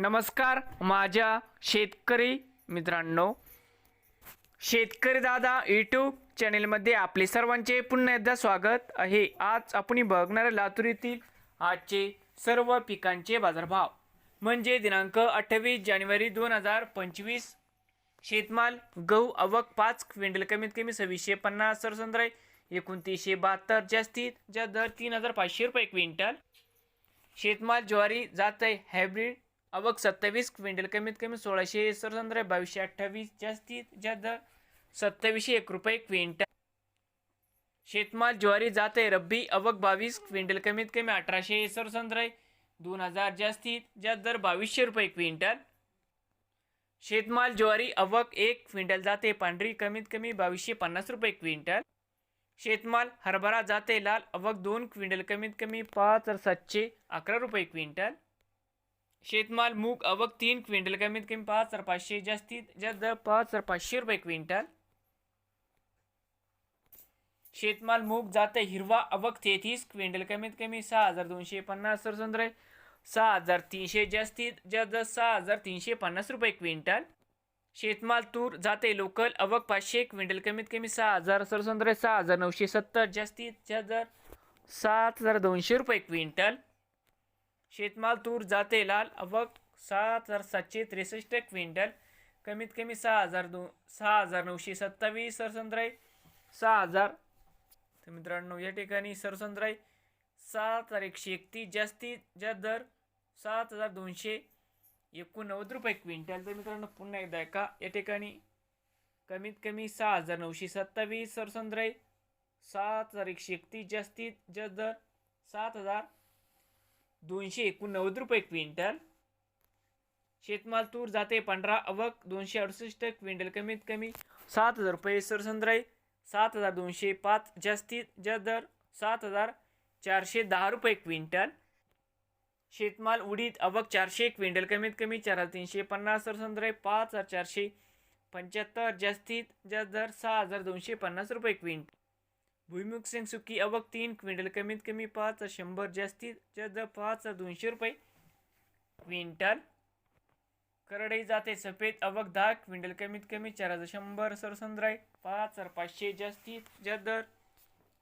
नमस्कार माझ्या शेतकरी मित्रांनो. शेतकरी दादा यूट्यूब चॅनेलमध्ये आपले सर्वांचे पुन्हा एकदा स्वागत आहे. आज आपण बघणार लातूर येथील आजचे सर्व पिकांचे बाजारभाव. म्हणजे दिनांक अठ्ठावीस जानेवारी दोन हजार पंचवीस. शेतमाल गहू आवक पाच क्विंटल कमीत कमी सव्वीसशे पन्नास सरसंद्र एकोणतीसशे बहात्तर जास्तीत ज्या दर तीन हजार पाचशे रुपये क्विंटल. शेतमाल ज्वारी जात आहे हायब्रिड अवक सत्तावीस क्विंटल कमीत कमी सोळाशे सरसंद्र बावीसशे अठ्ठावीस जास्तीत जास्त दर सत्तावीसशे एक रुपये क्विंटल. शेतमाल ज्वारी जात आहे रब्बी अवक बावीस क्विंटल कमीत कमी अठराशे सरसंद्र दोन हजार जास्तीत जास्त दर बावीसशे रुपये क्विंटल. शेतमाल ज्वारी अवक एक क्विंटल जाते पांढरी कमीत कमी बावीसशे पन्नास रुपये क्विंटल. शेतमाल हरभरा जाते लाल अवक दोन क्विंटल कमीत कमी पाच सातशे अकरा रुपये क्विंटल. शेतमाल मूग अवक तीन क्विंटल कमीत कमी पाच हजार पाचशे जास्तीत जास्त दर पाच हजार पाचशे रुपये क्विंटल. शेतमाल मूग जाते हिरवा अवक तेहतीस क्विंटल कमीत कमी सहा हजार दोनशे पन्नास सरसंद्र सहा हजार तीनशे जास्तीत जास्त सहा हजार तीनशे पन्नास रुपये क्विंटल. शेतमाल तूर जाते लोकल अवक पाचशे क्विंटल कमीत कमी सहा हजार सरसंद्र सहा हजार नऊशे सत्तर जास्तीत जास्त दर सात हजार दोनशे रुपये क्विंटल. शेतमाल तूर जाते लाल अवक सात हजार सातशे त्रेसष्ट क्विंटल. कमीत कमी सहा हजार दो सहा हजार नऊशे सत्तावीस सरसंद्राई सहा हजार. तर मित्रांनो या ठिकाणी सरसंद्राई सात हजार एकशे एकतीस जास्तीत जास्त दर सात हजार दोनशे एकोणनव्वद रुपये क्विंटल. तर मित्रांनो पुन्हा एकदा का या ठिकाणी कमीत कमी सहा हजार नऊशे सत्तावीस सरसंद्राई सात हजार एकशे एकतीस जास्तीत जास्त दर सात हजार दोनशे एकोणनव्वद रुपये क्विंटल. शेतमाल तूर जाते पंधरा अवक दोनशे अडुसष्ट क्विंटल कमीत कमी. सात हजार रुपये सरसंद्राई सात हजार दोनशे पाच जास्तीत जास्त दर सात हजार चारशे दहा रुपये क्विंटल. शेतमाल उडीद अवक चारशे क्विंटल कमीत कमी चार हजार तीनशे पन्नास सरसंद्राई पाच हजार चारशे पंच्याहत्तर जास्तीत जास्त दर सहा हजार दोनशे पन्नास रुपये क्विंटल. भुईमुग सिंग सुकी अवक तीन क्विंटल कमीत कमी पाच शंभर जास्तीत जास्त पाच दोनशे रुपये. क्विंटल करडई जाते सफेद अवक दहा क्विंटल कमीत कमी चार हजार शंभर सरसंद्राय पाच हजार पाचशे जास्तीत जास्त दर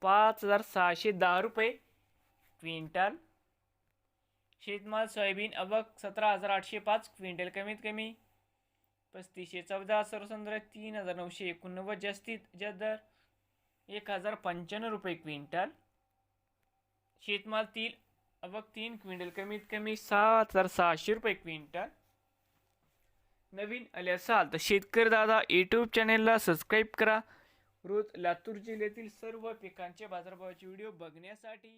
पाच हजार सहाशे दहा रुपये. क्विंटल शेतमाल सोयाबीन अवक सतरा हजार आठशे पाच क्विंटल कमीत कमी पस्तीसशे चौदा सरसंद्राय तीन हजार नऊशे एकोणनव्वद जास्तीत जास्त दर एक हजार पंच्याण्णव रुपये क्विंटल. शेतमाल तीन अवक तीन क्विंटल कमीत कमी सात हजार सहाशे रुपये क्विंटल. नवीन आले असाल तर शेतकरी दादा यूट्यूब चॅनेलला सबस्क्राईब करा. रोज लातूर जिल्ह्यातील सर्व पिकांचे बाजारभावाचे व्हिडिओ बघण्यासाठी.